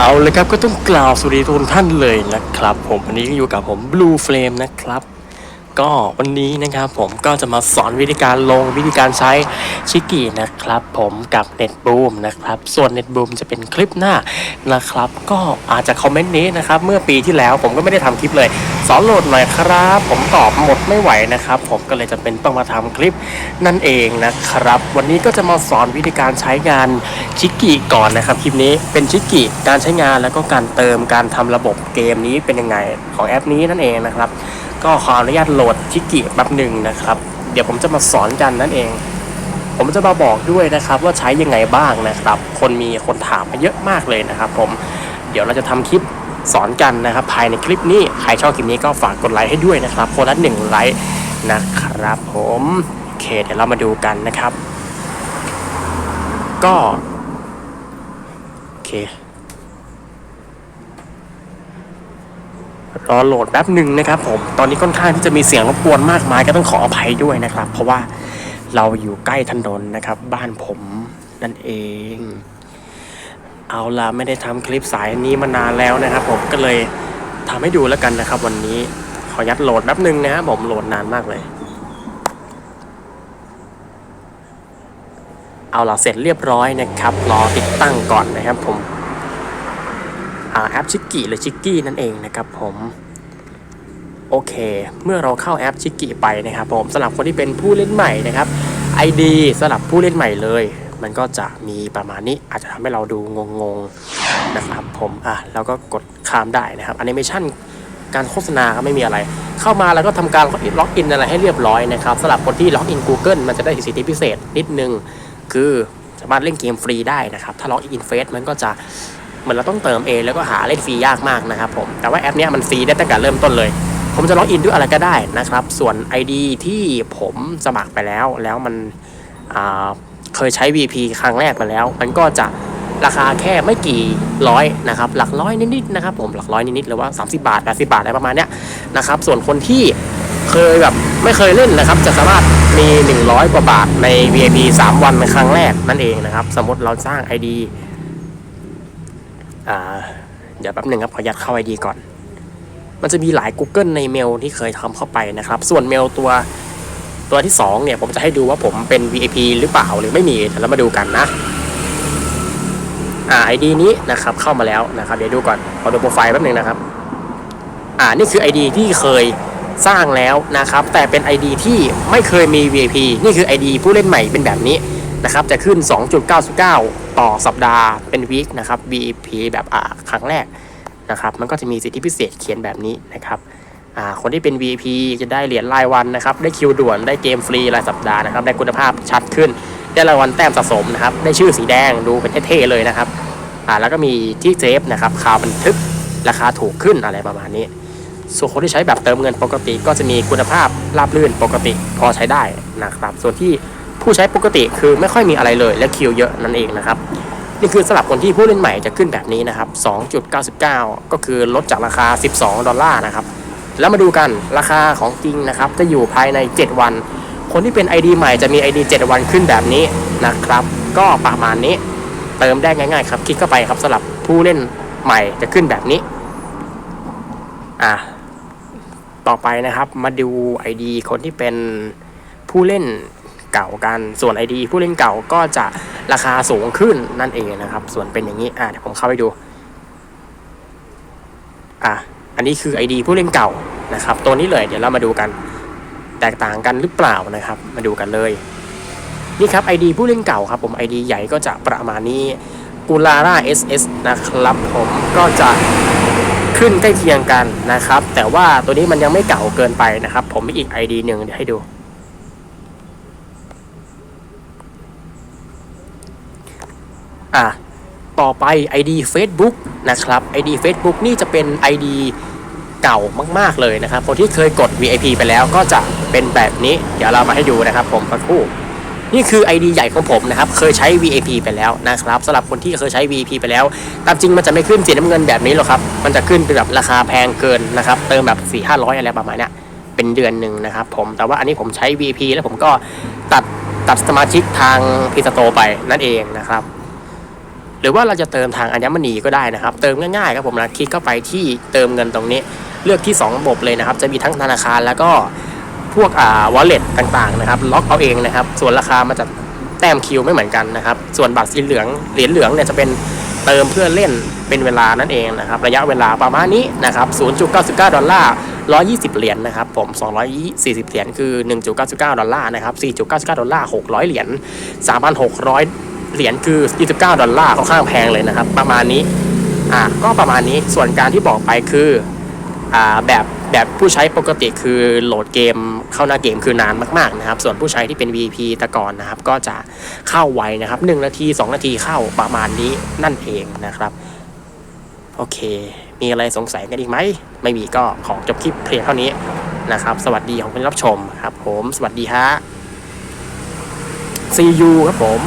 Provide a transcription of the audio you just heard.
เอาเลยครับก็ต้องกล่าวสวัสดีทุกท่านเลยนะครับ ผมวันนี้ก็อยู่กับผม Blue Flame นะครับ ก็วันนี้นะครับผมก็จะมาสอนวิธีการลงวิธีการใช้ชิกินะครับ ผมกับ NetBoom นะครับ ส่วน NetBoom จะเป็นคลิปหน้านะครับ ก็อาจจะคอมเมนต์นี้นะครับ เมื่อปีที่แล้วผมก็ไม่ได้ทำคลิปเลย สอนโหลดหน่อยครับ ผมตอบหมดไม่ไหวนะครับ ผมก็เลยจะเป็นต้องมาทำคลิปนั่นเองนะครับ วันนี้ก็จะมาสอนวิธีการใช้งานชิกิก่อนนะครับคลิปนี้เป็นชิกิการใช้งานแล้วก็การเติมการทำระบบเกมนี้เป็นยังไงของแอปนี้นั่นเองนะครับ ก็ขออนุญาตโหลดชิกิแป๊บหนึ่งนะครับ เดี๋ยวผมจะมาสอนกันนั่นเอง ผมจะมาบอกด้วยนะครับว่าใช้ยังไงบ้างนะครับ คนมีคนถามมาเยอะมากเลยนะครับ ผมเดี๋ยวเราจะทำคลิปสอนกันนะครับ ภายในคลิปนี้ใครชอบคลิปนี้ก็ฝากกดไลค์ให้ด้วยนะครับคนละหนึ่งไลค์นะครับ ผมโอเคเดี๋ยวเรามาดูกันนะครับ ก็โอเค รอโหลดแป๊บหนึ่งนะครับผม ตอนนี้ค่อนข้างที่จะมีเสียงรบกวนมากมายก็ต้องขออภัยด้วยนะครับ เพราะว่าเราอยู่ใกล้ถนนนะครับ บ้านผมนั่นเอง เอาละไม่ได้ทำคลิปสายนี้มานานแล้วนะครับ ผมก็เลยทำให้ดูแล้วกันนะครับ วันนี้ขอยัดโหลดแป๊บหนึ่งนะครับผมโหลดนานมากเลย เอาละเสร็จเรียบร้อยนะครับ รอติดตั้งก่อนนะครับผม แอปชิกกี้หรือชิกกี้นั่นเองนะครับผมโอเค เมื่อเราเข้าแอปชิกกี้ไปนะครับผมสำหรับคนที่เป็นผู้เล่นใหม่นะครับ ID สำหรับผู้เล่นใหม่เลย มันก็จะมีประมาณนี้อาจจะทำให้เราดูงงๆนะครับผมอะแล้วก็กดข้ามได้นะครับแอนิเมชันการโฆษณาก็ไม่มีอะไร เข้ามาแล้วก็ทำการล็อกอินอะไรให้เรียบร้อยนะครับสำหรับคนที่ล็อกอิน Google มันจะได้สิทธิพิเศษนิดนึง คือสามารถเล่นเกมฟรีได้นะครับ ถ้าล็อกอินเฟซมันก็จะ เหมือนเราต้องเติมเองแล้วก็หาเล่นฟรียากมากนะครับผมแต่ว่าแอปนี้มันฟรีได้ตั้งแต่เริ่มต้นเลย ผมจะล็อกอินด้วยอะไรก็ได้นะครับ ส่วน ID ที่ผมสมัครไปแล้ว แล้วมันเคยใช้ VP ครั้งแรกมาแล้ว มันก็จะราคาแค่ไม่กี่ร้อยนะครับ หลักร้อยนิดๆนะครับ ผมหลักร้อยนิดๆหรือว่า 30 บาท80บาทอะไรประมาณเนี้ยนะครับ ส่วนคนที่เคยแบบไม่เคยเล่นนะครับ จะสามารถมี 100 กว่าบาทใน VIP 3 วันในครั้งแรกนั่นเองนะครับ สมมติเราสร้าง ID อ่าเดี๋ยวแป๊บหนึ่งครับขอยัดเข้า ID ก่อน มันจะมีหลาย Google ในเมลที่เคยทำเข้าไปนะครับ ส่วนเมลตัวตัวที่ 2 เนี่ย ผมจะให้ดูว่าผมเป็น VIP หรือเปล่าหรือไม่มีเดี๋ยวเรามาดูกันนะ อ่า ID นี้นะครับเข้ามาแล้วนะครับ เดี๋ยวดูก่อนขอดูโปรไฟล์แป๊บหนึ่งนะครับ อ่านี่คือ ID ที่เคยสร้างแล้วนะครับ แต่เป็น ID ที่ไม่เคยมี VIP นี่คือ ID ผู้เล่นใหม่เป็นแบบนี้นะครับ จะขึ้น 2.99 ต่อสัปดาห์เป็นวีคนะครับ VIP แบบอ่าครั้งแรกนะครับ มันก็จะมีสิทธิพิเศษเขียนแบบนี้นะครับอ่าคนที่เป็น VIP จะได้เหรียญรายวันนะครับ ได้คิวด่วนได้เกมฟรีรายสัปดาห์นะครับ ได้คุณภาพชัดขึ้น ได้รางวัลแต้มสะสมนะครับ ได้ชื่อสีแดงดูเป็นเท่ๆเลยนะครับอ่าแล้วก็มีที่เซฟนะครับข่าวบันทึกราคาถูกขึ้นอะไรประมาณนี้ส่วนคนที่ใช้แบบเติมเงินปกติก็จะมีคุณภาพราบรื่นปกติพอใช้ได้นะครับ ส่วนที่ ผู้ใช้ปกติคือไม่ค่อยมีอะไรเลยและคิวเยอะนั่นเองนะครับนี่คือสำหรับคนที่ผู้เล่นใหม่จะขึ้นแบบนี้นะครับ 2.99 ก็คือลดจากราคา 12 ดอลลาร์นะครับ แล้วมาดูกันราคาของจริงนะครับ จะอยู่ภายใน 7 วัน คนที่เป็น ID ใหม่จะมี ID 7 วันขึ้นแบบนี้นะครับ ก็ประมาณนี้ เติมได้ง่ายๆครับ คลิกเข้าไปครับสำหรับผู้เล่นใหม่จะขึ้นแบบนี้ อะ ต่อไปนะครับ มาดู ID คนที่เป็นผู้เล่น เก่ากัน ส่วน ID ผู้เล่นเก่าก็จะราคาสูงขึ้นนั่นเองนะครับ ส่วนเป็นอย่างนี้อะเดี๋ยวผมเข้าไปดูอะอันนี้คือ ID ผู้เล่นเก่านะครับ ตัวนี้เลยเดี๋ยวเรามาดูกัน แตกต่างกันหรือเปล่านะครับ มาดูกันเลยนี่ครับ ID ผู้เล่นเก่าครับผม ID ใหญ่ก็จะประมาณนี้กูลาร่า SS นะครับผมก็จะขึ้นใกล้เคียงกันนะครับ แต่ว่าตัวนี้มันยังไม่เก่าเกินไปนะครับ ผมมีอีก ID หนึ่งเดี๋ยวให้ดู อะต่อไป ID Facebook นะครับ ID Facebook นี่จะเป็น ID เก่ามาก ๆ เลยนะครับ คนที่เคยกด VIP ไปแล้วก็จะเป็นแบบนี้ เดี๋ยวเรามาให้ดูนะครับผมสักครู่ นี่คือ ID ใหญ่ของผมนะครับ เคยใช้ VIP ไปแล้วนะครับสำหรับคนที่เคยใช้ VIP ไปแล้ว ตามจริงมันจะไม่ขึ้นสีน้ำเงินแบบนี้หรอกครับ มันจะขึ้นเป็นแบบราคาแพงเกินนะครับ เติมแบบ 4 5 0 0 อะไรประมาณนี้เป็นเดือนหนึ่งนะครับผม แต่ว่าอันนี้ผมใช้ VIP แล้วผมก็ตัดตัดสมาชิกทางพีสโตไปนั่นเองนะครับ หรือว่าเราจะเติมทางอัญมณีก็ได้นะครับ เติมง่ายๆครับผมนะคลิกเข้าไปที่เติมเงินตรงนี้ เลือกที่2ระบบเลยนะครับ จะมีทั้งธนาคารแล้วก็พวกอ่าวอลเล็ตต่างๆนะครับ ล็อกเอาเองนะครับ ส่วนราคามันจะแต้มคิวไม่เหมือนกันนะครับ ส่วนบัตรสีเหลืองเหรียญเหลืองเนี่ยจะเป็นเติมเพื่อเล่นเป็นเวลานั่นเองนะครับ ระยะเวลาประมาณนี้นะครับ 0.99 ดอลลาร์ 120 เหรียญนะครับ ผม 240 เหรียญคือ 1.99 ดอลลาร์นะครับ 4.99 ดอลลาร์ 600 เหรียญ 3,600 เหรียญคือ 29 ดอลลาร์ค่อนข้างแพงเลยนะครับ ประมาณนี้อ่าก็ประมาณนี้ส่วนการที่บอกไปคืออ่าแบบแบบผู้ใช้ปกติคือโหลดเกมเข้าหน้าเกมคือนานมากๆนะครับ ส่วนผู้ใช้ที่เป็น VP ต่ก่อนนะครับ ก็จะเข้าไวนะครับ 1 นาที 2 นาทีเข้าประมาณนี้นั่นเองนะครับ โอเค มีอะไรสงสัยกันอีกไหม ไม่มีก็ขอจบคลิปเพียงเท่านี้นะครับ สวัสดีของผู้รับชมครับผม สวัสดีฮะ See you ครับผม